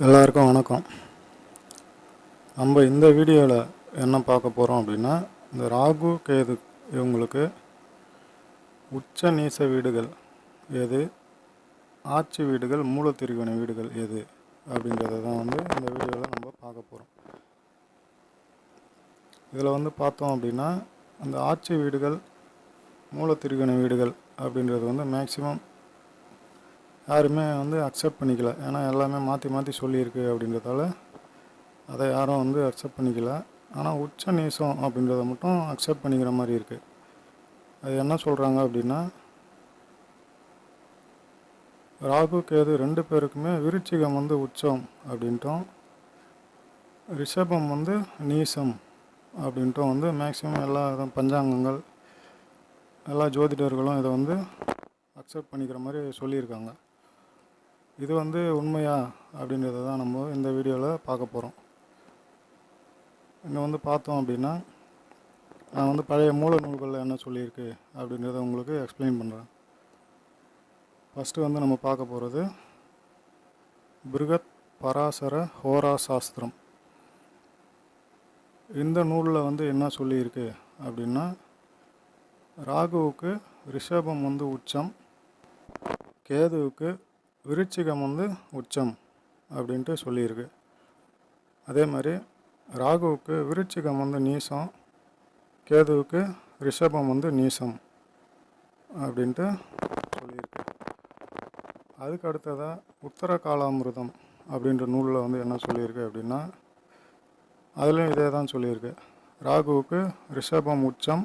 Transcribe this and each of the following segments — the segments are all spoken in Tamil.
எல்லாருக்கும் வணக்கம். நம்ம இந்த வீடியோவில் என்ன பார்க்க போகிறோம் அப்படின்னா இந்த ராகு கேது இவங்களுக்கு உச்ச நீச வீடுகள் எது? ஆட்சி வீடுகள் மூலத்திருக்கண வீடுகள் எது? அப்படின்றத தான் வந்து இந்த வீடியோவில் நம்ம பார்க்க போகிறோம் இதில் வந்து பார்த்தோம் அப்படின்னா அந்த ஆட்சி வீடுகள் மூலத்திருக்கண வீடுகள் அப்படின்றது வந்து மேக்சிமம் யாருமே வந்து அக்செப்ட் பண்ணிக்கல. ஏன்னா எல்லாமே மாற்றி மாற்றி சொல்லியிருக்கு அப்படின்றதால அதை யாரும் வந்து அக்செப்ட் பண்ணிக்கல. ஆனால் உச்ச நீசம் அப்படின்றத மட்டும் அக்செப்ட் பண்ணிக்கிற மாதிரி இருக்குது அது என்ன சொல்கிறாங்க அப்படின்னா ராகு கேது ரெண்டு பேருக்குமே விருச்சிகம் வந்து உச்சம் அப்படின்ட்டும். ரிஷபம் வந்து நீசம் அப்படின்ட்டும். வந்து மேக்ஸிமம் எல்லா பஞ்சாங்கங்கள் எல்லா ஜோதிடர்களும் இதை வந்து அக்செப்ட் பண்ணிக்கிற மாதிரி சொல்லியிருக்காங்க. இது வந்து உண்மையா அப்படின்றத தான் நம்ம இந்த வீடியோவில் பார்க்க போகிறோம் இன்னும் வந்து பார்த்தோம் அப்படின்னா நான் வந்து பழைய மூல நூல்களில் என்ன சொல்லியிருக்கு அப்படின்றத உங்களுக்கு எக்ஸ்பிளைன் பண்ணுறேன் ஃபஸ்ட்டு வந்து நம்ம பார்க்க போகிறது பிருகத் பராசர ஹோரா சாஸ்திரம் இந்த நூலில் வந்து என்ன சொல்லியிருக்கு அப்படின்னா ராகுவுக்கு ரிஷபம் வந்து உச்சம் கேதுவுக்கு விருச்சிகம் வந்து உச்சம் அப்படின்ட்டு சொல்லியிருக்கு. அதே மாதிரி ராகுவுக்கு விருச்சிகம் வந்து நீசம் கேதுவுக்கு ரிஷபம் வந்து நீசம் அப்படின்ட்டு சொல்லியிருக்கு. அதுக்கு அடுத்ததாக உத்தர காலாமிருதம் அப்படின்ற நூலில் வந்து என்ன சொல்லியிருக்கு அப்படின்னா அதுலேயும் இதே தான் சொல்லியிருக்கு. ராகுவுக்கு ரிஷபம் உச்சம்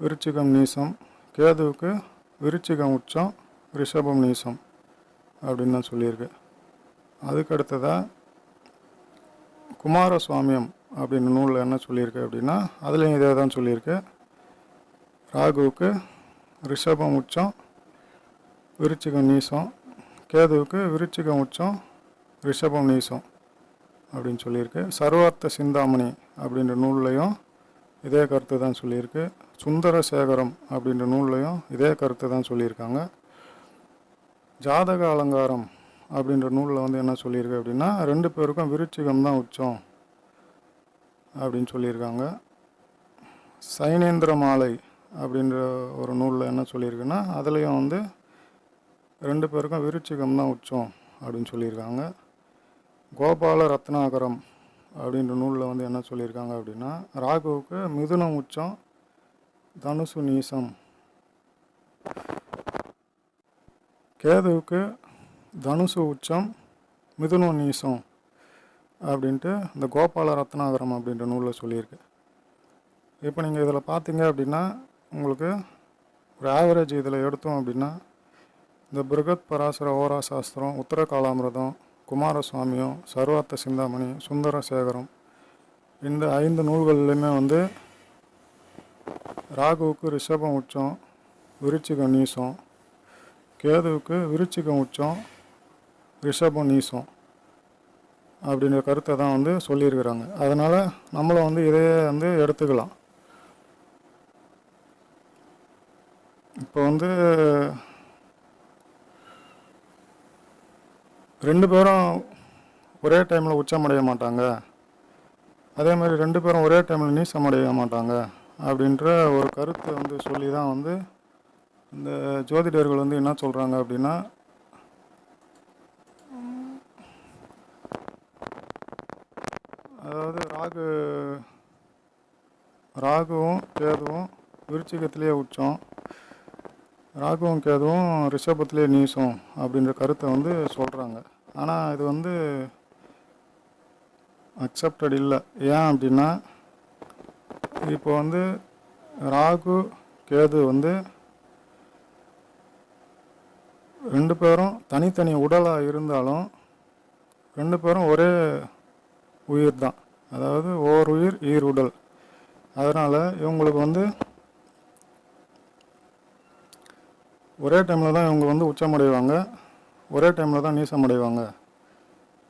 விருச்சிகம் நீசம் கேதுவுக்கு விருச்சிகம் உச்சம் ரிஷபம் நீசம். அப்படின்னு தான் சொல்லியிருக்கு. அதுக்கு அடுத்ததாக குமாரசுவாமியம் அப்படின்னு நூலில் என்ன சொல்லியிருக்கு அப்படின்னா அதுலேயும் இதே தான் சொல்லியிருக்கு. ராகுவுக்கு ரிஷபம் உச்சம் விருச்சிகம் நீசம் கேதுவுக்கு விருச்சிகம் உச்சம் ரிஷபம் நீசம் அப்படின்னு சொல்லியிருக்கு. சர்வார்த்த சிந்தாமணி அப்படின்ற நூல்லையும் இதே கருத்து தான் சொல்லியிருக்கு. சுந்தரசேகரம் அப்படின்ற நூல்லையும் இதே கருத்து தான் சொல்லியிருக்காங்க. ஜாதக அலங்காரம் அப்படின்ற நூலில் வந்து என்ன சொல்லியிருக்கு அப்படின்னா ரெண்டு பேருக்கும் விருச்சிகம் தான் உச்சம் அப்படின்னு சொல்லியிருக்காங்க. சைனேந்திர மாலை அப்படின்ற ஒரு நூலில் என்ன சொல்லியிருக்குன்னா அதுலேயும் வந்து ரெண்டு பேருக்கும் விருச்சிகம் தான் உச்சம் அப்படின்னு சொல்லியிருக்காங்க. கோபால ரத்னாகரம் அப்படின்ற நூலில் வந்து என்ன சொல்லியிருக்காங்க அப்படின்னா ராகுவுக்கு மிதுனம் உச்சம் தனுசு நீசம். கேதுவுக்கு தனுசு உச்சம் மிதுனம் நீசம் அப்படின்ட்டு இந்த கோபால ரத்னாகரம் அப்படின்ற நூலில் சொல்லியிருக்கு. இப்போ நீங்கள் இதில் பார்த்தீங்க அப்படின்னா உங்களுக்கு ஒரு ஆவரேஜ் இதில் எடுத்தோம் அப்படின்னா இந்த பிருகத் பராசர ஓரா சாஸ்திரம் உத்தர காலாமிரதம் சர்வார்த்த சிந்தாமணி சுந்தர சேகரம் இந்த ஐந்து நூல்கள்லையுமே வந்து ராகுவுக்கு ரிஷபம் உச்சம் விருச்சிக நீசம் கேதுவுக்கு விருச்சிகம் உச்சம் ரிஷபம் நீசம் அப்படின்ற கருத்தை தான் வந்து சொல்லியிருக்கிறாங்க. அதனால் நம்மளும் வந்து இதையே வந்து எடுத்துக்கலாம். இப்போ வந்து ரெண்டு பேரும் ஒரே டைமில் உச்சமடைய மாட்டாங்க. அதே மாதிரி ரெண்டு பேரும் ஒரே டைமில் நீசமடைய மாட்டாங்க அப்படின்ற ஒரு கருத்தை வந்து சொல்லி தான் வந்து இந்த ஜோதிடர்கள் வந்து என்ன சொல்கிறாங்க அப்படின்னா அதாவது ராகு ராகுவும் கேதுவும் விருச்சிகத்திலே உச்சம். ராகுவும் கேதுவும் ரிஷபத்திலே நீசம் அப்படின்ற கருத்தை வந்து சொல்கிறாங்க ஆனால் இது வந்து அக்செப்டட் இல்லை. ஏன் அப்படின்னா இப்போ வந்து ராகு கேது வந்து ரெண்டு பேரும் தனித்தனி உடலாக இருந்தாலும் ரெண்டு பேரும் ஒரே உயிர் தான் அதாவது ஓர் உயிர் ஈர் உடல். அதனால் இவங்களுக்கு வந்து ஒரே டைமில் தான் இவங்க வந்து உச்சமடைவாங்க. ஒரே டைமில் தான் நீசமடைவாங்க.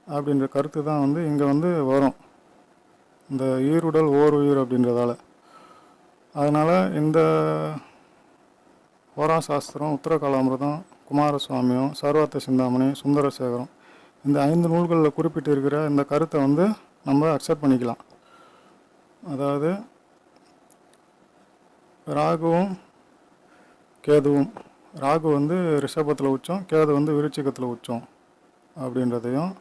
அப்படின்ற கருத்து தான் வந்து இங்கே வந்து வரும். இந்த ஈருடல் ஓர் உயிர் அப்படின்றதால. அதனால் இந்த ஹோரா சாஸ்திரம் உத்தரகாலாமிரதம் குமாரசுவாமியும் சர்வார்த்த சிந்தாமணி சுந்தரசேகரம் இந்த ஐந்து நூல்களில் குறிப்பிட்டு இருக்கிற இந்த கருத்தை வந்து நம்ம அக்செப்ட் பண்ணிக்கலாம். அதாவது ராகுவும் கேதுவும் ராகு வந்து ரிஷபத்தில் உச்சம் கேது வந்து விருச்சிகத்தில் உச்சம் அப்படின்றதையும்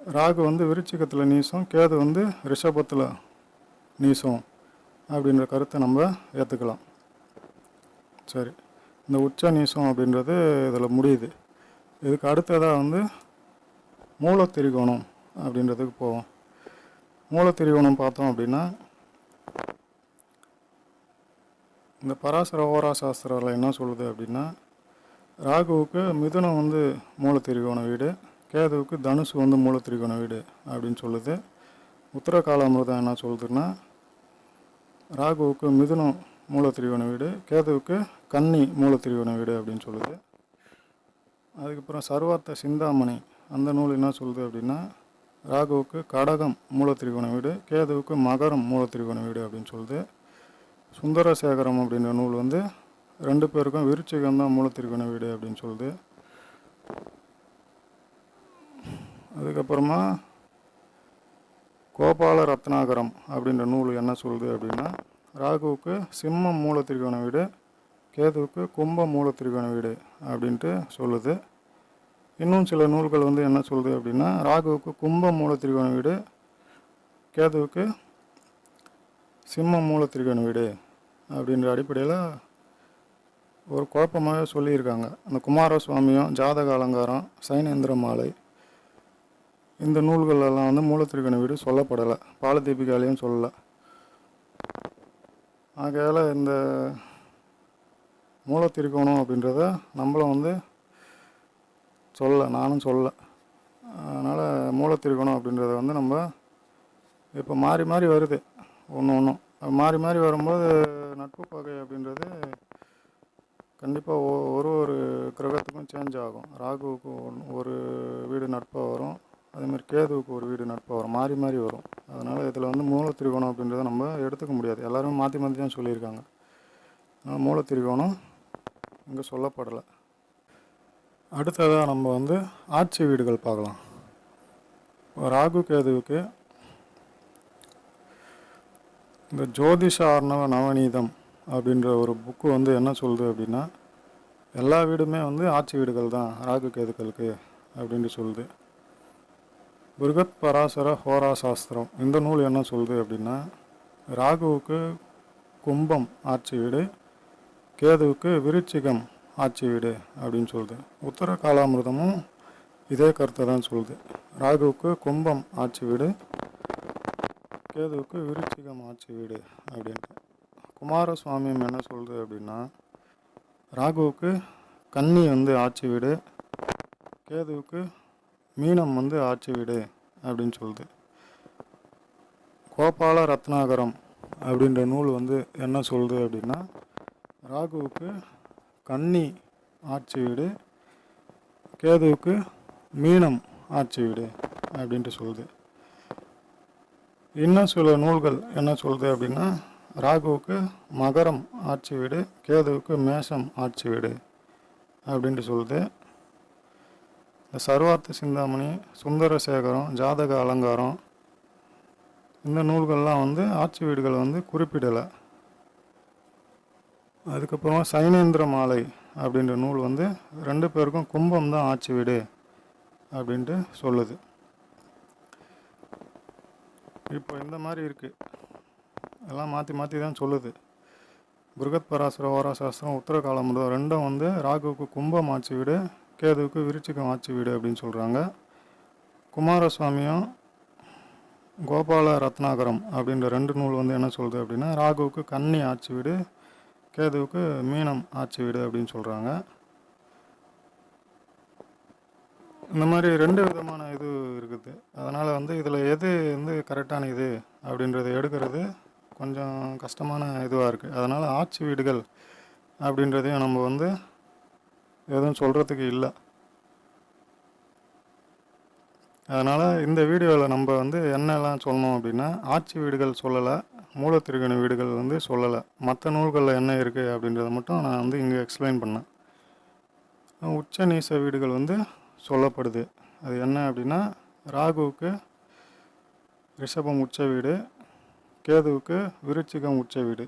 ராகு வந்து விருச்சிகத்தில் நீசம் கேது வந்து ரிஷபத்தில் நீசம் அப்படின்ற கருத்தை நம்ம ஏற்றுக்கலாம் சரி. இந்த உச்ச நீசம் அப்படின்றது இதில் முடியுது. இதுக்கு அடுத்ததாக வந்து மூலத்திரிகோணம் அப்படின்றதுக்கு போவோம். மூலத்திரிகோணம் பார்த்தோம் அப்படின்னா இந்த பராசர ஓரா சாஸ்திரத்தில் என்ன சொல்லுது அப்படின்னா ராகுவுக்கு மிதுனம் வந்து மூலத்திரிகோண வீடு கேதுவுக்கு தனுசு வந்து மூலத்திரிகோண வீடு அப்படின்னு சொல்லுது. உத்தர காலாமிரதம் என்ன சொல்லுதுன்னா ராகுவுக்கு மிதுனம் மூலத்திரிகோண வீடு கேதுவுக்கு கன்னி மூலத்திரிகோண வீடு அப்படின்னு சொல்லுது. அதுக்கப்புறம் சர்வார்த்த சிந்தாமணி அந்த நூல் என்ன சொல்லுது அப்படின்னா ராகுவுக்கு கடகம் மூலத்திரிகோண வீடு கேதுவுக்கு மகரம் மூலத்திரிகோண வீடு அப்படின்னு சொல்லுது. சுந்தரசேகரம் அப்படின்ற நூல் வந்து ரெண்டு பேருக்கும் விருச்சிகம் தான் மூலத்திரிகோண வீடு அப்படின்னு சொல்லுது. அதுக்கப்புறமா கோபால ரத்னாகரம் அப்படின்ற நூல் என்ன சொல்லுது அப்படின்னா ராகுவுக்கு சிம்ம மூலத்திற்கான வீடு கேதுவுக்கு கும்ப மூலத்திற்கான வீடு அப்படின்ட்டு சொல்லுது. இன்னும் சில நூல்கள் வந்து என்ன சொல்லுது அப்படின்னா ராகுவுக்கு கும்ப மூலத்திற்கான வீடு கேதுவுக்கு சிம்ம மூலத்திற்கான வீடு அப்படின்ற அடிப்படையில் ஒரு குழப்பமாகவே சொல்லியிருக்காங்க. அந்த குமாரசுவாமியும் ஜாதக அலங்காரம் சைனேந்திர மாலை இந்த நூல்கள் எல்லாம் வந்து மூலத்திற்கான வீடு சொல்லப்படலை. பாலதீபிகாலையும் சொல்லலை. ஆகையால் இந்த மூலத்திரிகோணம் அப்படின்றத நம்மளும் வந்து சொல்ல நானும் சொல்ல அதனால் மூலத்திருக்கணும் அப்படின்றத வந்து நம்ம இப்போ மாறி மாறி வருது ஒன்று ஒன்றும் மாறி மாறி வரும்போது நட்பு பகை அப்படின்றது கண்டிப்பாக ஒரு ஒரு கிரகத்துக்கும் சேஞ்ச் ஆகும். ராகுவுக்கு ஒன்- ஒரு வீடு நட்பாக வரும் அதேமாதிரி கேதுவுக்கு ஒரு வீடு நட்பாக வரும் மாறி மாறி வரும். அதனால் இதில் வந்து மூலத்திரிகோணம் அப்படின்றத நம்ம எடுத்துக்க முடியாது. எல்லாரும் மாற்றி மாற்றி தான் சொல்லியிருக்காங்க. அதனால் மூலத்திரிகோணம் இங்கே சொல்லப்படலை. அடுத்ததாக நம்ம வந்து ஆட்சி வீடுகள் பார்க்கலாம். ராகு கேதுவுக்கு இந்த ஜோதிஷ ஆர்ணவ நவநீதம் அப்படின்ற ஒரு புக்கு வந்து என்ன சொல்லுது அப்படின்னா எல்லா வீடுமே வந்து ஆட்சி வீடுகள் தான் ராகு கேதுக்களுக்கு அப்படின்ட்டு சொல்லுது. பிருகத் பராசர ஹோரா சாஸ்திரம் இந்த நூல் என்ன சொல்லுது அப்படின்னா ராகுவுக்கு கும்பம் ஆட்சி வீடு கேதுவுக்கு விருச்சிகம் ஆட்சி வீடு அப்படின்னு சொல்லுது. உத்தர காலாமிரதமும் இதே கருத்தை தான் சொல்லுது. ராகுவுக்கு கும்பம் ஆட்சி வீடு கேதுவுக்கு விருச்சிகம் ஆட்சி வீடு அப்படின்ட்டு. குமாரசுவாமியம் என்ன சொல்லுது அப்படின்னா ராகுவுக்கு கன்னி வந்து ஆட்சி வீடு கேதுவுக்கு மீனம் வந்து ஆட்சி வீடு அப்படின்னு சொல்லுது. கோபால ரத்னாகரம் அப்படின்ற நூல் வந்து என்ன சொல்லுது அப்படின்னா ராகுவுக்கு கன்னி ஆட்சி வீடு கேதுவுக்கு மீனம் ஆட்சி வீடு அப்படின்ட்டு சொல்லுது. இன்னும் சில நூல்கள் என்ன சொல்லுது அப்படின்னா ராகுவுக்கு மகரம் ஆட்சி வீடு கேதுவுக்கு மேஷம் ஆட்சி வீடு அப்படின்ட்டு சொல்லுது. இந்த சர்வார்த்த சிந்தாமணி சுந்தரசேகரம் ஜாதக அலங்காரம் இந்த நூல்கள்லாம் வந்து ஆட்சி வீடுகளை வந்து குறிப்பிடலை. அதுக்கப்புறமா சைனேந்திர மாலை அப்படின்ற நூல் வந்து ரெண்டு பேருக்கும் கும்பம் தான் ஆட்சி வீடு அப்படின்ட்டு சொல்லுது. இப்போ இந்த மாதிரி இருக்குது எல்லாம் மாற்றி மாற்றி தான் சொல்லுது. பிருகத் பராசர ஓரா சாஸ்திரம் உத்தரகாலமுதம் ரெண்டும் வந்து ராகுவுக்கு கும்பம் ஆட்சி வீடு கேதுவுக்கு விருச்சிகம் ஆட்சி வீடு அப்படின்னு சொல்கிறாங்க குமாரசுவாமியும் கோபால ரத்னாகரம் அப்படின்ற ரெண்டு நூல் வந்து என்ன சொல்லுது அப்படின்னா ராகுவுக்கு கன்னி ஆட்சி வீடு கேதுவுக்கு மீனம் ஆட்சி வீடு அப்படின்னு சொல்கிறாங்க இந்த மாதிரி ரெண்டு விதமான இது இருக்குது. அதனால் வந்து இதில் எது வந்து கரெக்டான இது அப்படின்றத எடுக்கிறது கொஞ்சம் கஷ்டமான இதுவாக இருக்குது அதனால் ஆட்சி வீடுகள் அப்படின்றதையும் நம்ம வந்து எதுவும் சொல்கிறதுக்கு இல்லை. அதனால் இந்த வீடியோவில் நம்ம வந்து என்னெல்லாம் சொல்லணும் அப்படின்னா ஆட்சி வீடுகள் சொல்லலை மூலத்திருக்கணி வீடுகள் வந்து சொல்லலை. மற்ற நூல்களில் என்ன இருக்குது அப்படின்றத மட்டும் நான் வந்து இங்கே எக்ஸ்பிளைன் பண்ணேன். உச்ச நீச வீடுகள் வந்து சொல்லப்படுது. அது என்ன அப்படின்னா ராகுவுக்கு ரிஷபம் உச்ச வீடு கேதுவுக்கு விருச்சிகம் உச்ச வீடு.